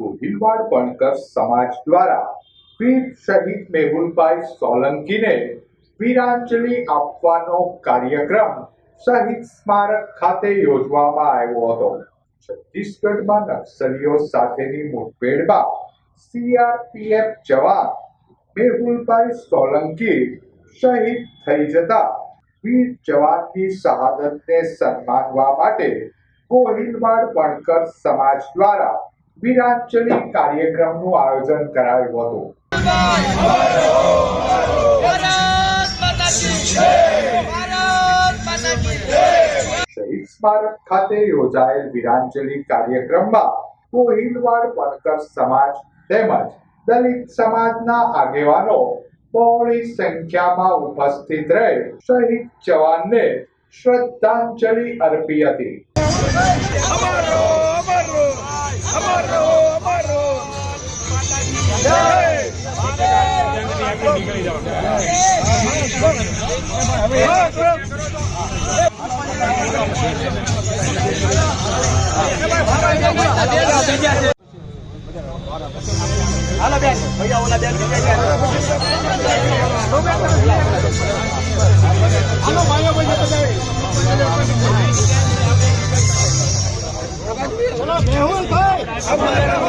ગોહિલવાડ પણકર સમાજ દ્વારા વીર શહીદ મેહુલભાઈ સોલંકીને વીરાંજલિ આપવાનો કાર્યક્રમ શહીદ સ્મારક ખાતે યોજવામાં આવ્યો હતો છત્તીસગઢમાં નક્સલીઓ સાથેની મુઠભેડમાં સીઆરપીએફ જવાન મેહુલભાઈ સોલંકી શહીદ થઈ જતા વીર જવાનની શહાદતને સન્માનવા માટે ગોહિલવાડ પણકર સમાજ દ્વારા વીરાંજલિ કાર્યક્રમનું આયોજન કરાયું હતું. શહીદ સ્મારક ખાતે યોજાયેલ વીરાંજલિ કાર્યક્રમમાં કોહિલવાડ પડકર સમાજ તેમજ દલિત સમાજના આગેવાનો બહોળી સંખ્યામાં ઉપસ્થિત રહી. શહીદ જવાનને શ્રદ્ધાંજલિ અર્પી હતી. હાલો બેન ભૈયા ઓલા બેન હાલો માયા ભાઈ ચલો મેહુલ ભાઈ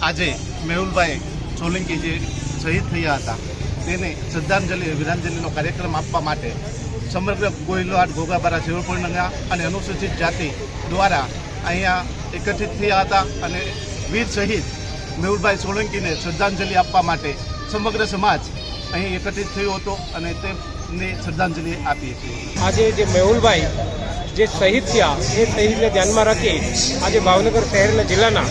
આજે મેહુલભાઈ સોલંકી જે શહીદ થયા હતા, તેને શ્રદ્ધાંજલિ વિધાંજલિનો કાર્યક્રમ આપવા માટે સમગ્ર કોયલવાડ ઘોઘાબારા શિવપૂર્ણગા અને અનુસૂચિત જાતિ દ્વારા અહીંયા એકત્રિત થયા હતા અને વીર શહીદ મેહુલભાઈ સોલંકીને શ્રદ્ધાંજલિ આપવા માટે સમગ્ર સમાજ અહીં એકત્રિત થયો હતો અને તેમને શ્રદ્ધાંજલિ આપીએ છીએ. આજે જે મેહુલભાઈ, જે શહીદ થયા, એ શહીદને ધ્યાનમાં રાખી આજે ભાવનગર શહેરના જિલ્લાના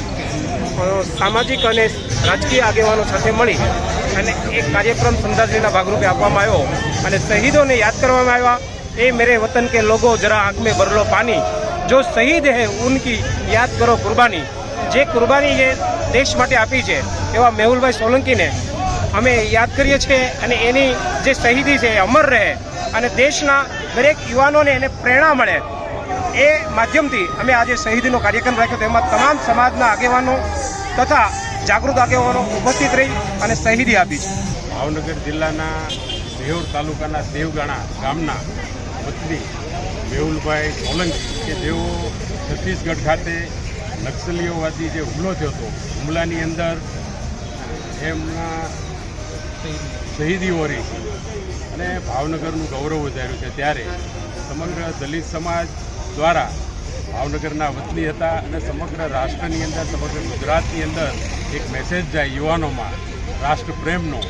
સામાજિક અને રાજકીય આગેવાનો સાથે મળી અને એક કાર્યક્રમ શ્રદ્ધાંજલિના ભાગરૂપે આપવામાં આવ્યો અને શહીદોને યાદ કરવામાં આવ્યા. એ મેરે વતન કે લોગો જરા આંખ મેં બરલો પાની. જો શહીદ હે ઉનકી યાદ કરો કુરબાની. જે કુરબાની એ દેશ માટે આપી છે, એવા મેહુલભાઈ સોલંકીને અમે યાદ કરીએ છીએ અને એની જે શહીદી છે, એ અમર રહે અને દેશના દરેક યુવાનોને એને પ્રેરણા મળે. એ માધ્યમથી અમે આજે શહીદીનો કાર્યક્રમ રાખ્યો. તેમાં તમામ સમાજના આગેવાનો તથા જાગૃત આગેવાનો ઉપસ્થિત રહી અને શહીદી આપી છે. ભાવનગર જિલ્લાના દેવર તાલુકાના દેવગાણા ગામના પત્ની મેહુલભાઈ સોલંકી, કે જેઓ છત્તીસગઢ ખાતે નક્સલીઓવાદી જે હુમલો થયો હતો, હુમલાની અંદર એમના શહીદીઓ રહી અને ભાવનગરનું ગૌરવ વધાર્યું છે. ત્યારે સમગ્ર દલિત સમાજ દ્વારા ભાવનગરના વતની હતા અને સમગ્ર રાષ્ટ્રની અંદર, સમગ્ર ગુજરાતની અંદર એક મેસેજ જાય યુવાનોમાં, રાષ્ટ્રપ્રેમનો.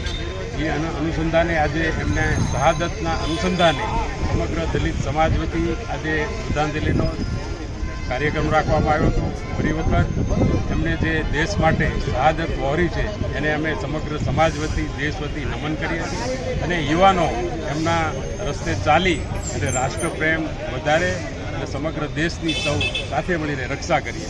એ અનુ- અનુસંધાને આજે એમને શહાદતના અનુસંધાને સમગ્ર દલિત સમાજ વતી આજે શ્રદ્ધાંજલિનો કાર્યક્રમ રાખવામાં આવ્યો હતો. ફરી વખત એમને જે દેશ માટે શહાદત વહોરી છે, એને અમે સમગ્ર સમાજ વતી, દેશ વતી નમન કરીએ છીએ. અને યુવાનો એમના રસ્તે ચાલી અને રાષ્ટ્રપ્રેમ વધારે અને સમગ્ર દેશની સૌ સાથે મળીને રક્ષા કરીએ.